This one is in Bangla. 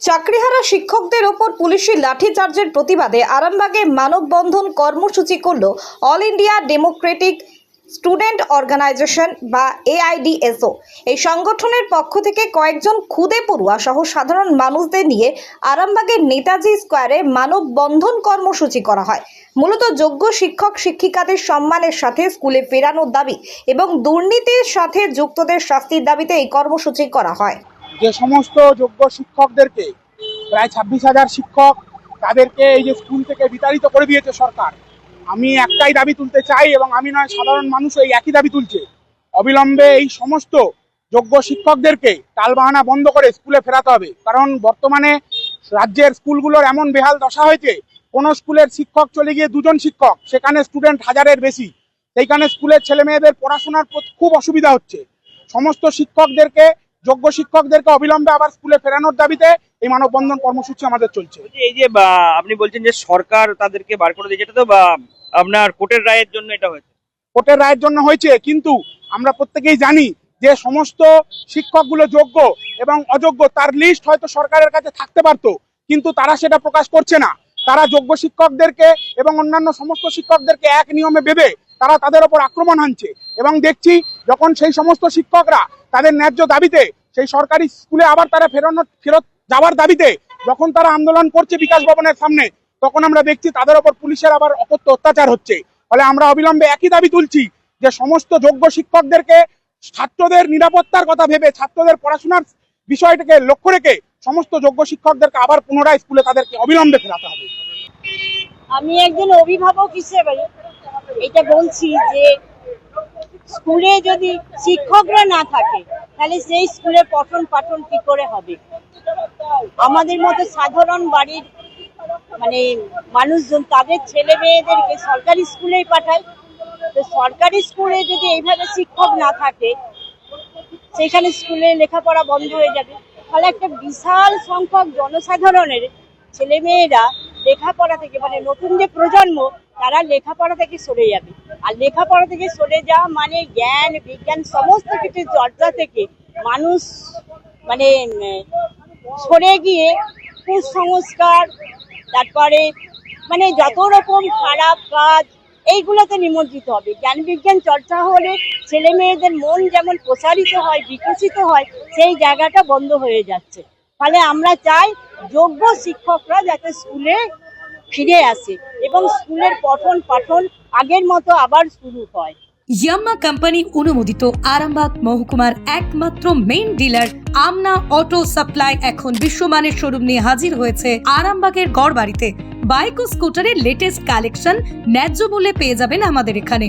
চাকরিহারা শিক্ষকদের ওপর পুলিশি লাঠিচার্জের প্রতিবাদে আরামবাগে মানববন্ধন কর্মসূচি করল all India democratic student organisation বা এআইডিএসও। এই সংগঠনের পক্ষ থেকে কয়েকজন খুদে পড়ুয়া সহ সাধারণ মানুষদের নিয়ে আরামবাগের নেতাজি স্কোয়ারে মানববন্ধন কর্মসূচি করা হয়। মূলত যোগ্য শিক্ষক শিক্ষিকাদের সম্মানের সাথে স্কুলে ফেরানোর দাবি এবং দুর্নীতির সাথে যুক্তদের শাস্তির দাবিতে এই কর্মসূচি করা হয়। যে সমস্ত যোগ্য শিক্ষকদেরকে, প্রায় ছাব্বিশ হাজার শিক্ষক তাদেরকে এই যে স্কুল থেকে বিতাড়িত করে দিয়েছে সরকার। আমি একটাই দাবি তুলতে চাই এবং আমি নয়, সাধারণ মানুষ এই একই দাবি তুলছে। অবিলম্বে এই সমস্ত যোগ্য শিক্ষকদেরকে টালবাহানা বন্ধ করে স্কুলে ফেরাতে হবে। কারণ বর্তমানে রাজ্যের স্কুলগুলোর এমন বেহাল দশা হয়েছে, কোনো স্কুলের শিক্ষক চলে গিয়ে দুজন শিক্ষক, সেখানে স্টুডেন্ট হাজারের বেশি। সেইখানে স্কুলের ছেলে মেয়েদের পড়াশোনার খুব অসুবিধা হচ্ছে। সমস্ত শিক্ষকদেরকে যোগ্য শিক্ষকদেরকে অবিলম্বে আবার স্কুলে ফেরানোর দাবিতে এই মানববন্ধন কর্মসূচি আমাদের চলছে। এই যে আপনি বলছেন যে সরকার তাদেরকে বার করে দিয়েছে এটা তো বা, আপনার কোর্টের রায়ের জন্য এটা হয়েছে? কোর্টের রায়ের জন্য হয়েছে কিন্তু আমরা প্রত্যেকেই জানি যে সমস্ত শিক্ষকগুলো যোগ্য এবং অযোগ্য তার লিস্ট হয়তো সরকারের কাছে থাকতে পারতো কিন্তু তারা সেটা প্রকাশ করছে না। তারা যোগ্য শিক্ষকদেরকে এবং অন্যান্য সমস্ত শিক্ষকদেরকে এক নিয়মে বেঁধে তারা তাদের ওপর আক্রমণ হানছে এবং দেখছি যখন সেই সমস্ত শিক্ষকরা তাদের ন্যায্য দাবিতে সেই সরকারি স্কুলে আবার তারা ফেরানোর ফেরত যাওয়ার দাবিতে যখন তারা আন্দোলন করছে বিকাশ ভবনের সামনে, তখন আমরা দেখছি তাদের ওপর পুলিশের আবার অকথ্য অত্যাচার হচ্ছে। ফলে আমরা অবিলম্বে একই দাবি তুলছি যে সমস্ত যোগ্য শিক্ষকদেরকে ছাত্রদের নিরাপত্তার কথা ভেবে, ছাত্রদের পড়াশোনার বিষয়টাকে লক্ষ্য রেখে সমস্ত যোগ্য শিক্ষকদেরকে আবার পুনরায় স্কুলে তাদেরকে অবিলম্বে ফেরাতে হবে। আমি একজন অভিভাবক হিসেবে এটা বলছি যে, স্কুলে যদি শিক্ষকরা না থাকে তাহলে সেই স্কুলে পঠন পাঠন কি করে হবে? আমাদের মতো সাধারণ বাড়ির মানে মানুষজন, তাদের ছেলে মেয়েদেরকে সরকারি স্কুলেই পাঠায়। তো সরকারি স্কুলে যদি এইভাবে শিক্ষক না থাকে, সেখানে স্কুলে লেখাপড়া বন্ধ হয়ে যাবে। ফলে একটা বিশাল সংখ্যক জনসাধারণের ছেলে মেয়েরা লেখাপড়া থেকে মানে নতুন যে প্রজন্ম তারা লেখাপড়া থেকে সরে যাবে। আর লেখাপড়া থেকে সরে যাওয়া মানে জ্ঞান, বিজ্ঞান সমস্ত কিছু চর্চা থেকে মানুষ মানে সরে গিয়ে কুসংস্কার, তারপরে মানে যত রকম খারাপ কাজ, এইগুলোতে নিমজ্জিত হবে। জ্ঞান, বিজ্ঞান চর্চা হলে ছেলে মেয়েদের মন যেমন প্রসারিত হয়, বিকশিত হয়, সেই জায়গাটা বন্ধ হয়ে যাচ্ছে। ফলে আমরা চাই যোগ্য শিক্ষকরা যাতে স্কুলে ফিরে আসে এবং স্কুলের পঠন পাঠন আগের মতো আবার শুরু হয়। ইয়াম্মা কোম্পানি অনুমোদিত আরামবাগ মহকুমার একমাত্র main dealer Amna auto supply এখন বিশ্বমানের শোরুম নিয়ে হাজির হয়েছে আরামবাগের গড়বাড়িতে। বাইক ও স্কুটারের লেটেস্ট কালেকশন ন্যায্য মূল্যে পেয়ে যাবেন আমাদের এখানে।